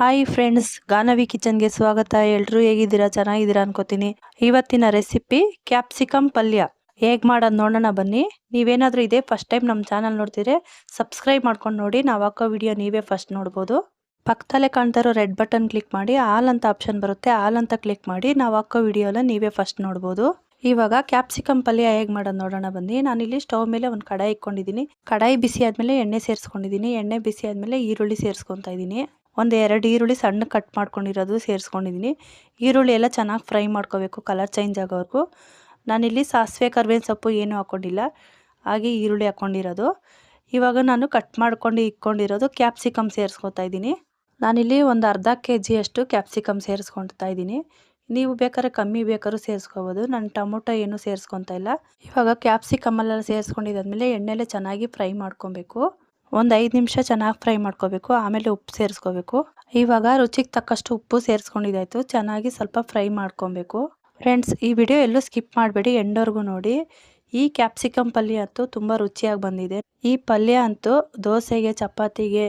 Hi friends Ganavi ಕಿಚನ್ಗೆ ಸ್ವಾಗತ. ಎಲ್ರು ಹೇಗಿದ್ದೀರಾ? ಚೆನ್ನಾಗಿದ್ದೀರಾ ಅನ್ಕೋತೀನಿ. ಇವತ್ತಿನ ರೆಸಿಪಿ ಕ್ಯಾಪ್ಸಿಕಮ್ ಪಲ್ಯ. ಹೇಗೆ ಮಾಡೋದು ನೋಡೋಣ ಬನ್ನಿ. ನೀವೇನಾದರೂ ಇದೇ ಫಸ್ಟ್ ಟೈಮ್ ನಮ್ಮ ಚಾನಲ್ ನೋಡ್ತಿದ್ರೆ ಸಬ್ಸ್ಕ್ರೈಬ್ ಮಾಡ್ಕೊಂಡು ನೋಡಿ. ನಾವು ಹಾಕೋ ವಿಡಿಯೋ ನೀವೇ ಫಸ್ಟ್ ನೋಡ್ಬೋದು. ಪಕ್ಕದಲ್ಲೇ ಕಾಣ್ತಾ ರೆಡ್ ಬಟನ್ ಕ್ಲಿಕ್ ಮಾಡಿ. ಆಲ್ ಅಂತ ಆಪ್ಷನ್ ಬರುತ್ತೆ. ಆಲ್ ಅಂತ ಕ್ಲಿಕ್ ಮಾಡಿ ನಾವು ಹಾಕೋ ವಿಡಿಯೋನ ನೀವೇ ಫಸ್ಟ್ ನೋಡ್ಬೋದು. ಇವಾಗ ಕ್ಯಾಪ್ಸಿಕಮ್ ಪಲ್ಯ ಹೇಗೆ ಮಾಡೋದು ನೋಡೋಣ ಬನ್ನಿ. ನಾನಿಲ್ಲಿ ಸ್ಟವ್ ಮೇಲೆ ಒಂದು ಕಡಾಯಿ ಇಟ್ಕೊಂಡಿದ್ದೀನಿ. ಕಡಾಯಿ ಬಿಸಿ ಆದಮೇಲೆ ಎಣ್ಣೆ ಸೇರಿಸ್ಕೊಂಡಿದ್ದೀನಿ. ಎಣ್ಣೆ ಬಿಸಿ ಆದಮೇಲೆ ಈರುಳ್ಳಿ ಸೇರಿಸ್ಕೊತಾ ಇದ್ದೀನಿ. ಒಂದು ಎರಡು ಈರುಳ್ಳಿ ಸಣ್ಣ ಕಟ್ ಮಾಡ್ಕೊಂಡಿರೋದು ಸೇರಿಸ್ಕೊಂಡಿದ್ದೀನಿ. ಈರುಳ್ಳಿ ಎಲ್ಲ ಚೆನ್ನಾಗಿ ಫ್ರೈ ಮಾಡ್ಕೋಬೇಕು, ಕಲರ್ ಚೇಂಜ್ ಆಗೋವರೆಗೂ. ನಾನಿಲ್ಲಿ ಸಾಸಿವೆ, ಕರ್ಬೇವಿನ ಸೊಪ್ಪು ಏನೂ ಹಾಕ್ಕೊಂಡಿಲ್ಲ ಹಾಗೆ ಈರುಳ್ಳಿ ಹಾಕ್ಕೊಂಡಿರೋದು ಇವಾಗ ನಾನು ಕಟ್ ಮಾಡ್ಕೊಂಡು ಇಟ್ಕೊಂಡಿರೋದು ಕ್ಯಾಪ್ಸಿಕಮ್ ಸೇರಿಸ್ಕೊತಾ ಇದ್ದೀನಿ. ನಾನಿಲ್ಲಿ ಒಂದು ಅರ್ಧ ಕೆ ಜಿಯಷ್ಟು ಕ್ಯಾಪ್ಸಿಕಮ್ ಸೇರಿಸ್ಕೊಳ್ತಾ ಇದ್ದೀನಿ. ನೀವು ಬೇಕಾದ್ರೆ ಕಮ್ಮಿ ಬೇಕಾದ್ರೂ ಸೇರಿಸ್ಕೋಬೋದು. ನಾನು ಟೊಮೊಟೊ ಏನು ಸೇರಿಸ್ಕೊತಾ ಇಲ್ಲ. ಇವಾಗ ಕ್ಯಾಪ್ಸಿಕಮಲ್ಲೆಲ್ಲ ಸೇರಿಸ್ಕೊಂಡಿದ್ದಾದ್ಮೇಲೆ ಎಣ್ಣೆಲೆ ಚೆನ್ನಾಗಿ ಫ್ರೈ ಮಾಡ್ಕೊಬೇಕು. ಒಂದು ಐದು ನಿಮಿಷ ಚೆನ್ನಾಗಿ ಫ್ರೈ ಮಾಡ್ಕೋಬೇಕು, ಆಮೇಲೆ ಉಪ್ಪು ಸೇರಿಸ್ಕೋಬೇಕು. ಇವಾಗ ರುಚಿಗೆ ತಕ್ಕಷ್ಟು ಉಪ್ಪು ಸೇರಿಸ್ಕೊಂಡಿದ್ದಾಯ್ತು, ಚೆನ್ನಾಗಿ ಸ್ವಲ್ಪ ಫ್ರೈ ಮಾಡ್ಕೊಬೇಕು. ಫ್ರೆಂಡ್ಸ್, ಈ ವಿಡಿಯೋ ಎಲ್ಲೂ ಸ್ಕಿಪ್ ಮಾಡಬೇಡಿ, ಎಂಡೋರ್ಗೂ ನೋಡಿ. ಈ ಕ್ಯಾಪ್ಸಿಕಮ್ ಪಲ್ಯ ಅಂತೂ ತುಂಬ ರುಚಿಯಾಗಿ ಬಂದಿದೆ. ಈ ಪಲ್ಯ ಅಂತೂ ದೋಸೆಗೆ, ಚಪಾತಿಗೆ,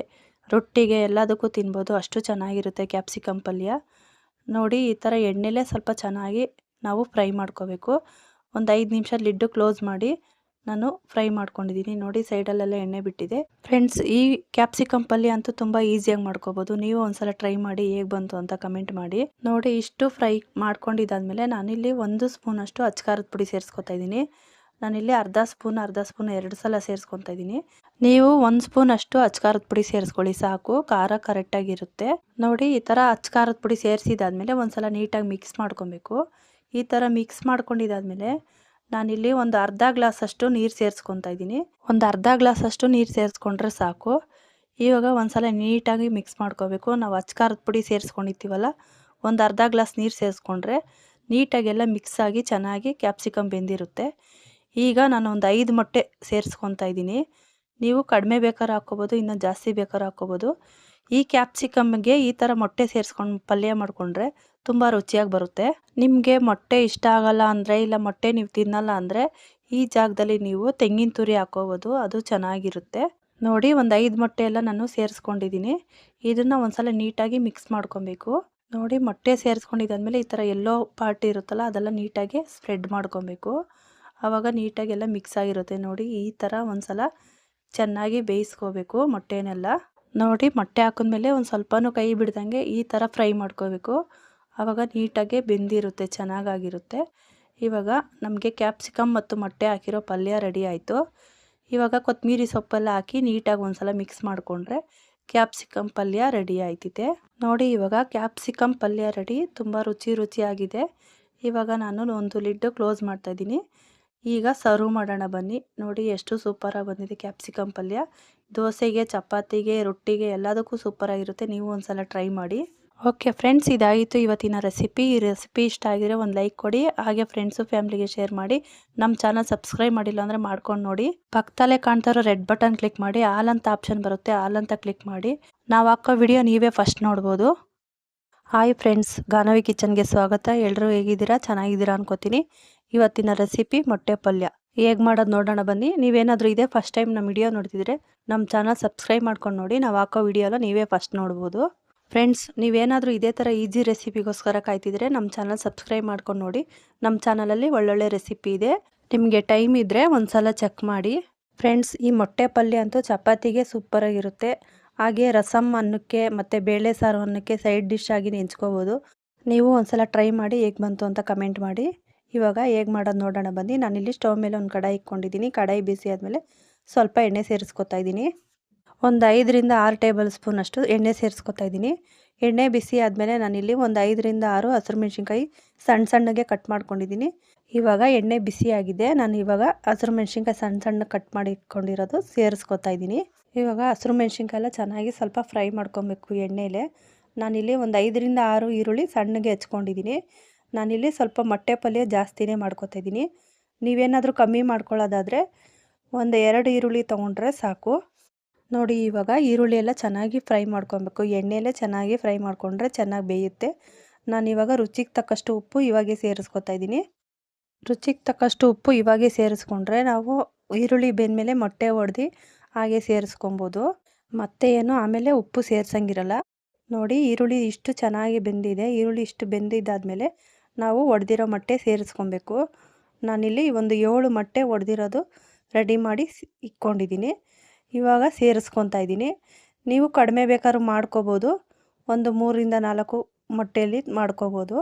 ರೊಟ್ಟಿಗೆ ಎಲ್ಲದಕ್ಕೂ ತಿನ್ಬೋದು, ಅಷ್ಟು ಚೆನ್ನಾಗಿರುತ್ತೆ ಕ್ಯಾಪ್ಸಿಕಮ್ ಪಲ್ಯ. ನೋಡಿ, ಈ ಥರ ಎಣ್ಣೆಲೇ ಸ್ವಲ್ಪ ಚೆನ್ನಾಗಿ ನಾವು ಫ್ರೈ ಮಾಡ್ಕೋಬೇಕು. ಒಂದು ಐದು ನಿಮಿಷ ಲಿಡ್ಡು ಕ್ಲೋಸ್ ಮಾಡಿ. ನಾನು ಫ್ರೈ ಮಾಡ್ಕೊಂಡಿದ್ದೀನಿ. ನೋಡಿ ಸೈಡಲ್ಲೆಲ್ಲ ಎಣ್ಣೆ ಬಿಟ್ಟಿದೆ. ಫ್ರೆಂಡ್ಸ್ ಈ ಕ್ಯಾಪ್ಸಿಕಮ್ ಪಲ್ಯ ಅಂತೂ ತುಂಬ ಈಸಿಯಾಗಿ ಮಾಡ್ಕೋಬೋದು. ನೀವು ಒಂದ್ಸಲ ಟ್ರೈ ಮಾಡಿ ಹೇಗೆ ಬಂತು ಅಂತ ಕಮೆಂಟ್ ಮಾಡಿ. ನೋಡಿ, ಇಷ್ಟು ಫ್ರೈ ಮಾಡ್ಕೊಂಡಿದ್ದಾದ್ಮೇಲೆ ನಾನಿಲ್ಲಿ ಒಂದು ಸ್ಪೂನ್ ಅಷ್ಟು ಅಚ್ಕಾರದ ಪುಡಿ ಸೇರಿಸ್ಕೊತಾ ಇದ್ದೀನಿ. ನಾನಿಲ್ಲಿ ಅರ್ಧ ಸ್ಪೂನ್ ಅರ್ಧ ಸ್ಪೂನ್ ಎರಡು ಸಲ ಸೇರಿಸ್ಕೊತಾ ಇದ್ದೀನಿ. ನೀವು ಒಂದು ಸ್ಪೂನ್ ಅಷ್ಟು ಅಚ್ಕಾರದ ಪುಡಿ ಸೇರಿಸ್ಕೊಳ್ಳಿ, ಸಾಕು. ಖಾರ ಕರೆಕ್ಟಾಗಿರುತ್ತೆ ನೋಡಿ, ಈ ಥರ ಅಚ್ಕಾರದ ಪುಡಿ ಸೇರಿಸಿದಾದ್ಮೇಲೆ ಒಂದ್ಸಲ ನೀಟಾಗಿ ಮಿಕ್ಸ್ ಮಾಡ್ಕೊಬೇಕು. ಈ ಥರ ಮಿಕ್ಸ್ ಮಾಡ್ಕೊಂಡಿದ್ದಾದ್ಮೇಲೆ ನಾನಿಲ್ಲಿ ಒಂದು ಅರ್ಧ ಗ್ಲಾಸಷ್ಟು ನೀರು ಸೇರಿಸ್ಕೊತಾ ಇದ್ದೀನಿ. ಒಂದು ಅರ್ಧ ಗ್ಲಾಸಷ್ಟು ನೀರು ಸೇರಿಸ್ಕೊಂಡ್ರೆ ಸಾಕು. ಇವಾಗ ಒಂದ್ಸಲ ನೀಟಾಗಿ ಮಿಕ್ಸ್ ಮಾಡ್ಕೋಬೇಕು. ನಾವು ಅಚ್ಕಾರದ ಪುಡಿ ಸೇರಿಸ್ಕೊಂಡಿರ್ತೀವಲ್ಲ, ಒಂದು ಅರ್ಧ ಗ್ಲಾಸ್ ನೀರು ಸೇರಿಸ್ಕೊಂಡ್ರೆ ನೀಟಾಗೆಲ್ಲ ಮಿಕ್ಸ್ ಆಗಿ ಚೆನ್ನಾಗಿ ಕ್ಯಾಪ್ಸಿಕಮ್ ಬೆಂದಿರುತ್ತೆ. ಈಗ ನಾನು ಒಂದು ಐದು ಮೊಟ್ಟೆ ಸೇರಿಸ್ಕೊತಾ ಇದ್ದೀನಿ. ನೀವು ಕಡಿಮೆ ಬೇಕಾದ್ರೆ ಹಾಕ್ಕೋಬೋದು, ಇನ್ನು ಜಾಸ್ತಿ ಬೇಕಾದ್ರೆ ಹಾಕ್ಕೋಬೋದು. ಈ ಕ್ಯಾಪ್ಸಿಕಮ್ಗೆ ಈ ಥರ ಮೊಟ್ಟೆ ಸೇರಿಸ್ಕೊಂಡು ಪಲ್ಯ ಮಾಡಿಕೊಂಡ್ರೆ ತುಂಬ ರುಚಿಯಾಗಿ ಬರುತ್ತೆ. ನಿಮಗೆ ಮೊಟ್ಟೆ ಇಷ್ಟ ಆಗಲ್ಲ ಅಂದರೆ ಇಲ್ಲ ಮೊಟ್ಟೆ ನೀವು ತಿನ್ನಲ್ಲ ಅಂದರೆ ಈ ಜಾಗದಲ್ಲಿ ನೀವು ತೆಂಗಿನ ತುರಿ ಹಾಕೋಬೋದು, ಅದು ಚೆನ್ನಾಗಿರುತ್ತೆ. ನೋಡಿ ಒಂದು ಐದು ಮೊಟ್ಟೆ ಎಲ್ಲ ನಾನು ಸೇರಿಸ್ಕೊಂಡಿದ್ದೀನಿ ಇದನ್ನು ಒಂದ್ಸಲ ನೀಟಾಗಿ ಮಿಕ್ಸ್ ಮಾಡ್ಕೊಬೇಕು. ನೋಡಿ ಮೊಟ್ಟೆ ಸೇರಿಸ್ಕೊಂಡಿದ್ದಾದ್ಮೇಲೆ ಈ ಥರ ಎಲ್ಲೋ ಪಾರ್ಟ್ ಇರುತ್ತಲ್ಲ ಅದೆಲ್ಲ ನೀಟಾಗಿ ಸ್ಪ್ರೆಡ್ ಮಾಡ್ಕೊಬೇಕು. ಆವಾಗ ನೀಟಾಗಿ ಎಲ್ಲ ಮಿಕ್ಸ್ ಆಗಿರುತ್ತೆ. ನೋಡಿ ಈ ಥರ ಒಂದ್ಸಲ ಚೆನ್ನಾಗಿ ಬೇಯಿಸ್ಕೋಬೇಕು ಮೊಟ್ಟೆನೆಲ್ಲ. ನೋಡಿ ಮೊಟ್ಟೆ ಹಾಕಿದ್ಮೇಲೆ ಒಂದು ಸ್ವಲ್ಪನೂ ಕೈ ಬಿಡ್ದಂಗೆ ಈ ಥರ ಫ್ರೈ ಮಾಡ್ಕೋಬೇಕು. ಆವಾಗ ನೀಟಾಗಿ ಬೆಂದಿರುತ್ತೆ, ಚೆನ್ನಾಗಾಗಿರುತ್ತೆ. ಇವಾಗ ನಮಗೆ ಕ್ಯಾಪ್ಸಿಕಮ್ ಮತ್ತು ಮೊಟ್ಟೆ ಹಾಕಿರೋ ಪಲ್ಯ ರೆಡಿ ಆಯಿತು. ಇವಾಗ ಕೊತ್ತಂಬರಿ ಸೊಪ್ಪೆಲ್ಲ ಹಾಕಿ ನೀಟಾಗಿ ಒಂದ್ಸಲ ಮಿಕ್ಸ್ ಮಾಡಿಕೊಂಡ್ರೆ ಕ್ಯಾಪ್ಸಿಕಮ್ ಪಲ್ಯ ರೆಡಿ ಆಯ್ತಿದೆ. ನೋಡಿ, ಇವಾಗ ಕ್ಯಾಪ್ಸಿಕಮ್ ಪಲ್ಯ ರೆಡಿ ತುಂಬ ರುಚಿ ರುಚಿಯಾಗಿದೆ. ಇವಾಗ ನಾನು ಒಂದು ಲಿಡ್ಡು ಕ್ಲೋಸ್ ಮಾಡ್ತಾಯಿದ್ದೀನಿ ಈಗ ಸರ್ವ್ ಮಾಡೋಣ ಬನ್ನಿ. ನೋಡಿ, ಎಷ್ಟು ಸೂಪರಾಗಿ ಬಂದಿದೆ ಕ್ಯಾಪ್ಸಿಕಮ್ ಪಲ್ಯ. ದೋಸೆಗೆ, ಚಪಾತಿಗೆ, ರೊಟ್ಟಿಗೆ ಎಲ್ಲದಕ್ಕೂ ಸೂಪರಾಗಿರುತ್ತೆ. ನೀವು ಒಂದ್ಸಲ ಟ್ರೈ ಮಾಡಿ. ಓಕೆ ಫ್ರೆಂಡ್ಸ್ ಇದಾಗಿತ್ತು ಇವತ್ತಿನ ರೆಸಿಪಿ ಈ ರೆಸಿಪಿ ಇಷ್ಟ ಆಗಿದ್ರೆ ಒಂದು ಲೈಕ್ ಕೊಡಿ. ಹಾಗೆ ಫ್ರೆಂಡ್ಸು ಫ್ಯಾಮಿಲಿಗೆ ಶೇರ್ ಮಾಡಿ. ನಮ್ಮ ಚಾನಲ್ ಸಬ್ಸ್ಕ್ರೈಬ್ ಮಾಡಿಲ್ಲ ಅಂದರೆ ಮಾಡ್ಕೊಂಡು ನೋಡಿ. ಪಕ್ಕದಲ್ಲೇ ಕಾಣ್ತಾ ಇರೋ ರೆಡ್ ಬಟನ್ ಕ್ಲಿಕ್ ಮಾಡಿ. ಆಲ್ ಅಂತ ಆಪ್ಷನ್ ಬರುತ್ತೆ ಆಲ್ ಅಂತ ಕ್ಲಿಕ್ ಮಾಡಿ. ನಾವು ಹಾಕೋ ವಿಡಿಯೋ ನೀವೇ ಫಸ್ಟ್ ನೋಡ್ಬೋದು. ಹಾಯ್ ಫ್ರೆಂಡ್ಸ್ ಗಾನವಿ ಕಿಚನ್ಗೆ ಸ್ವಾಗತ. ಎಲ್ಲರೂ ಹೇಗಿದ್ದೀರಾ? ಚೆನ್ನಾಗಿದ್ದೀರಾ ಅನ್ಕೋತೀನಿ. ಇವತ್ತಿನ ರೆಸಿಪಿ ಮೊಟ್ಟೆ ಪಲ್ಯ. ಹೇಗೆ ಮಾಡೋದು ನೋಡೋಣ ಬನ್ನಿ. ನೀವೇನಾದರೂ ಇದೆ ಫಸ್ಟ್ ಟೈಮ್ ನಮ್ಮ ವಿಡಿಯೋ ನೋಡ್ತಿದ್ರೆ ನಮ್ಮ ಚಾನಲ್ ಸಬ್ಸ್ಕ್ರೈಬ್ ಮಾಡ್ಕೊಂಡು ನೋಡಿ. ನಾವು ಹಾಕೋ ವಿಡಿಯೋಲ್ಲ ನೀವೇ ಫಸ್ಟ್ ನೋಡ್ಬೋದು. ಫ್ರೆಂಡ್ಸ್ ನೀವೇನಾದರೂ ಇದೇ ಥರ ಈಜಿ ರೆಸಿಪಿಗೋಸ್ಕರ ಕಾಯ್ತಿದ್ರೆ ನಮ್ಮ ಚಾನಲ್ ಸಬ್ಸ್ಕ್ರೈಬ್ ಮಾಡ್ಕೊಂಡು ನೋಡಿ. ನಮ್ಮ ಚಾನಲಲ್ಲಿ ಒಳ್ಳೊಳ್ಳೆ ರೆಸಿಪಿ ಇದೆ. ನಿಮಗೆ ಟೈಮ್ ಇದ್ದರೆ ಒಂದು ಸಲ ಚೆಕ್ ಮಾಡಿ. ಫ್ರೆಂಡ್ಸ್ ಈ ಮೊಟ್ಟೆ ಪಲ್ಯ ಅಂತೂ ಚಪಾತಿಗೆ ಸೂಪರಾಗಿರುತ್ತೆ ಹಾಗೆ ರಸಮ್ ಅನ್ನಕ್ಕೆ ಮತ್ತು ಬೇಳೆ ಸಾರು ಅನ್ನಕ್ಕೆ ಸೈಡ್ ಡಿಶ್ ಆಗಿ ನೆಂಚ್ಕೋಬೋದು. ನೀವು ಒಂದ್ಸಲ ಟ್ರೈ ಮಾಡಿ ಹೇಗೆ ಬಂತು ಅಂತ ಕಮೆಂಟ್ ಮಾಡಿ. ಇವಾಗ ಹೇಗೆ ಮಾಡೋದು ನೋಡೋಣ ಬನ್ನಿ. ನಾನಿಲ್ಲಿ ಸ್ಟವ್ ಮೇಲೆ ಒಂದು ಕಡಾಯಿ ಇಟ್ಕೊಂಡಿದ್ದೀನಿ. ಕಡಾಯಿ ಬಿಸಿ ಆದಮೇಲೆ ಸ್ವಲ್ಪ ಎಣ್ಣೆ ಸೇರಿಸ್ಕೊತಾ ಇದ್ದೀನಿ. ಒಂದು ಐದರಿಂದ ಆರು ಟೇಬಲ್ ಸ್ಪೂನಷ್ಟು ಎಣ್ಣೆ ಸೇರಿಸ್ಕೊತಾ ಇದ್ದೀನಿ. ಎಣ್ಣೆ ಬಿಸಿ ಆದಮೇಲೆ ನಾನಿಲ್ಲಿ ಒಂದು ಐದರಿಂದ ಆರು ಹಸಿರು ಮೆಣಸಿನ್ಕಾಯಿ ಸಣ್ಣ ಸಣ್ಣಗೆ ಕಟ್ ಮಾಡ್ಕೊಂಡಿದ್ದೀನಿ. ಇವಾಗ ಎಣ್ಣೆ ಬಿಸಿಯಾಗಿದೆ ನಾನು ಇವಾಗ ಹಸಿರು ಮೆಣಸಿನ್ಕಾಯಿ ಸಣ್ಣ ಸಣ್ಣ ಕಟ್ ಮಾಡಿ ಇಟ್ಕೊಂಡಿರೋದು ಸೇರಿಸ್ಕೊತಾ ಇದ್ದೀನಿ. ಇವಾಗ ಹಸಿರು ಮೆಣಸಿನ್ಕಾಯಿ ಎಲ್ಲ ಚೆನ್ನಾಗಿ ಸ್ವಲ್ಪ ಫ್ರೈ ಮಾಡ್ಕೊಬೇಕು ಎಣ್ಣೆಲೆ. ನಾನಿಲ್ಲಿ ಒಂದು ಐದರಿಂದ ಆರು ಈರುಳ್ಳಿ ಸಣ್ಣಗೆ ಹೆಚ್ಕೊಂಡಿದ್ದೀನಿ. ನಾನಿಲ್ಲಿ ಸ್ವಲ್ಪ ಮೊಟ್ಟೆ ಪಲ್ಯ ಜಾಸ್ತಿನೇ ಮಾಡ್ಕೊತಾ ಇದ್ದೀನಿ. ನೀವೇನಾದರೂ ಕಮ್ಮಿ ಮಾಡ್ಕೊಳ್ಳೋದಾದರೆ ಒಂದು ಎರಡು ಈರುಳ್ಳಿ ತೊಗೊಂಡ್ರೆ ಸಾಕು. ನೋಡಿ ಇವಾಗ ಈರುಳ್ಳಿ ಎಲ್ಲ ಚೆನ್ನಾಗಿ ಫ್ರೈ ಮಾಡ್ಕೊಬೇಕು. ಎಣ್ಣೆಯಲ್ಲೇ ಚೆನ್ನಾಗಿ ಫ್ರೈ ಮಾಡಿಕೊಂಡ್ರೆ ಚೆನ್ನಾಗಿ ಬೇಯುತ್ತೆ. ನಾನು ಇವಾಗ ರುಚಿಗೆ ತಕ್ಕಷ್ಟು ಉಪ್ಪು ಇವಾಗೆ ಸೇರಿಸ್ಕೊತಾ ಇದ್ದೀನಿ. ರುಚಿಗೆ ತಕ್ಕಷ್ಟು ಉಪ್ಪು ಇವಾಗೆ ಸೇರಿಸ್ಕೊಂಡ್ರೆ ನಾವು ಈರುಳ್ಳಿ ಬೆಂದಮೇಲೆ ಮೊಟ್ಟೆ ಹೊಡೆದು ಹಾಗೆ ಸೇರಿಸ್ಕೊಬೋದು. ಮತ್ತೆ ಏನು ಆಮೇಲೆ ಉಪ್ಪು ಸೇರಿಸಂಗಿರಲ್ಲ. ನೋಡಿ ಈರುಳ್ಳಿ ಇಷ್ಟು ಚೆನ್ನಾಗಿ ಬೆಂದಿದೆ. ಈರುಳ್ಳಿ ಇಷ್ಟು ಬೆಂದಿದ್ದಾದಮೇಲೆ ನಾವು ಒಡೆದಿರೋ ಮೊಟ್ಟೆ ಸೇರಿಸ್ಕೊಬೇಕು. ನಾನಿಲ್ಲಿ ಒಂದು ಏಳು ಮೊಟ್ಟೆ ಒಡೆದಿರೋದು ರೆಡಿ ಮಾಡಿ ಇಟ್ಕೊಂಡಿದ್ದೀನಿ ಇವಾಗ ಸೇರಿಸ್ಕೊತಾ ಇದ್ದೀನಿ. ನೀವು ಕಡಿಮೆ ಬೇಕಾದ್ರೂ ಮಾಡ್ಕೋಬೋದು. ಒಂದು ಮೂರಿಂದ ನಾಲ್ಕು ಮೊಟ್ಟೆಯಲ್ಲಿ ಮಾಡ್ಕೋಬೋದು.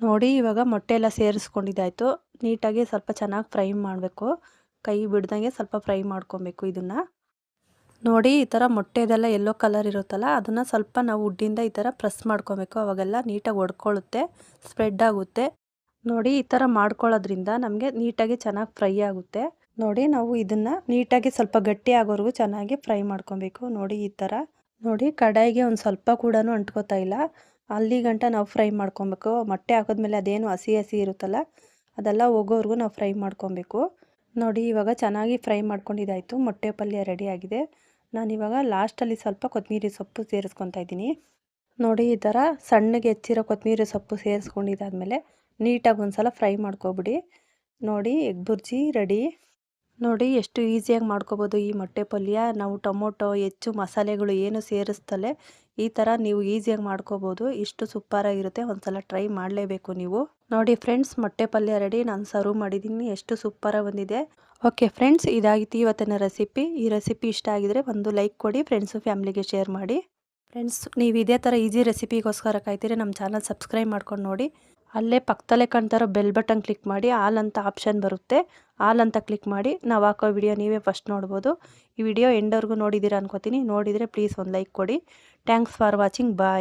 ನೋಡಿ, ಇವಾಗ ಮೊಟ್ಟೆ ಎಲ್ಲ ಸೇರಿಸ್ಕೊಂಡಿದ್ದಾಯಿತು. ನೀಟಾಗಿ ಸ್ವಲ್ಪ ಚೆನ್ನಾಗಿ ಫ್ರೈ ಮಾಡಬೇಕು. ಕೈ ಬಿಡ್ದಂಗೆ ಸ್ವಲ್ಪ ಫ್ರೈ ಮಾಡ್ಕೊಬೇಕು ಇದನ್ನು. ನೋಡಿ, ಈ ಥರ ಮೊಟ್ಟೆದೆಲ್ಲ ಎಲ್ಲೋ ಕಲರ್ ಇರುತ್ತಲ್ಲ, ಅದನ್ನು ಸ್ವಲ್ಪ ನಾವು ಉಡ್ಡಿಂದ ಈ ಥರ ಪ್ರೆಸ್ ಮಾಡ್ಕೊಬೇಕು. ಅವಾಗೆಲ್ಲ ನೀಟಾಗಿ ಒಡ್ಕೊಳ್ಳುತ್ತೆ, ಸ್ಪ್ರೆಡ್ ಆಗುತ್ತೆ. ನೋಡಿ, ಈ ಥರ ಮಾಡ್ಕೊಳ್ಳೋದ್ರಿಂದ ನಮಗೆ ನೀಟಾಗಿ ಚೆನ್ನಾಗಿ ಫ್ರೈ ಆಗುತ್ತೆ. ನೋಡಿ ನಾವು ಇದನ್ನು ನೀಟಾಗಿ ಸ್ವಲ್ಪ ಗಟ್ಟಿ ಆಗೋವರೆಗೂ ಚೆನ್ನಾಗಿ ಫ್ರೈ ಮಾಡ್ಕೊಬೇಕು. ನೋಡಿ ಈ ಥರ. ನೋಡಿ ಕಡಾಯಿಗೆ ಒಂದು ಸ್ವಲ್ಪ ಕೂಡ ಅಂಟ್ಕೋತಾ ಇಲ್ಲ. ಅಲ್ಲಿ ಗಂಟ ನಾವು ಫ್ರೈ ಮಾಡ್ಕೊಬೇಕು. ಮೊಟ್ಟೆ ಹಾಕಿದ್ಮೇಲೆ ಅದೇನು ಹಸಿ ಹಸಿ ಇರುತ್ತಲ್ಲ, ಅದೆಲ್ಲ ಹೋಗೋವರೆಗೂ ನಾವು ಫ್ರೈ ಮಾಡ್ಕೊಬೇಕು. ನೋಡಿ ಇವಾಗ ಚೆನ್ನಾಗಿ ಫ್ರೈ ಮಾಡ್ಕೊಂಡಿದ್ದಾಯಿತು. ಮೊಟ್ಟೆ ಪಲ್ಯ ರೆಡಿಯಾಗಿದೆ ನಾನಿವಾಗ ಲಾಸ್ಟಲ್ಲಿ ಸ್ವಲ್ಪ ಕೊತ್ತಂಬರಿ ಸೊಪ್ಪು ಸೇರಿಸ್ಕೊತಾ ಇದ್ದೀನಿ. ನೋಡಿ ಈ ಥರ ಸಣ್ಣಗೆ ಹೆಚ್ಚಿರೋ ಕೊತ್ತಂಬರಿ ಸೊಪ್ಪು ಸೇರಿಸ್ಕೊಂಡಿದ್ದಾದಮೇಲೆ ನೀಟಾಗಿ ಒಂದು ಸಲ ಫ್ರೈ ಮಾಡ್ಕೊಬಿಡಿ. ನೋಡಿ ಎಗ್ ಬುರ್ಜಿ ರೆಡಿ ನೋಡಿ ಎಷ್ಟು ಈಸಿಯಾಗಿ ಮಾಡ್ಕೋಬೋದು ಈ ಮೊಟ್ಟೆ ಪಲ್ಯ. ನಾವು ಟೊಮೊಟೊ, ಹೆಚ್ಚು ಮಸಾಲೆಗಳು ಏನು ಸೇರಿಸ್ತಲೇ ಈ ಥರ ನೀವು ಈಸಿಯಾಗಿ ಮಾಡ್ಕೋಬೋದು. ಇಷ್ಟು ಸೂಪರಾಗಿರುತ್ತೆ. ಒಂದು ಸಲ ಟ್ರೈ ಮಾಡಲೇಬೇಕು ನೀವು. ನೋಡಿ ಫ್ರೆಂಡ್ಸ್, ಮೊಟ್ಟೆ ಪಲ್ಯ ರೆಡಿ. ನಾನು ಸರ್ವ್ ಮಾಡಿದ್ದೀನಿ. ಎಷ್ಟು ಸೂಪರಾಗಿ ಬಂದಿದೆ. ಓಕೆ ಫ್ರೆಂಡ್ಸ್, ಇದಾಗಿತ್ತು ಇವತ್ತಿನ ರೆಸಿಪಿ. ಈ ರೆಸಿಪಿ ಇಷ್ಟ ಆಗಿದರೆ ಒಂದು ಲೈಕ್ ಕೊಡಿ, ಫ್ರೆಂಡ್ಸು ಫ್ಯಾಮ್ಲಿಗೆ ಶೇರ್ ಮಾಡಿ. ಫ್ರೆಂಡ್ಸ್, ನೀವು ಇದೇ ಥರ ಈಸಿ ರೆಸಿಪಿಗೋಸ್ಕರ ಕಾಯ್ತೀರಿ ನಮ್ಮ ಚಾನಲ್ ಸಬ್ಸ್ಕ್ರೈಬ್ ಮಾಡ್ಕೊಂಡು ನೋಡಿ. ಅಲ್ಲೇ ಪಕ್ಕದಲ್ಲೇ ಕಾಣ್ತಾರೋ ಬೆಲ್ ಬಟನ್ ಕ್ಲಿಕ್ ಮಾಡಿ, ಆಲ್ ಅಂತ ಆಪ್ಷನ್ ಬರುತ್ತೆ. ಆಲ್ ಅಂತ ಕ್ಲಿಕ್ ಮಾಡಿ, ನಾವು ಹಾಕೋ ವಿಡಿಯೋ ನೀವೇ ಫಸ್ಟ್ ನೋಡ್ಬೋದು. ಈ ವಿಡಿಯೋ ಎಂಡವರೆಗೂ ನೋಡಿದ್ದೀರಾ ಅನ್ಕೋತೀನಿ. ನೋಡಿದರೆ ಪ್ಲೀಸ್ ಒಂದು ಲೈಕ್ ಕೊಡಿ. Thanks for watching. ಬಾಯ್.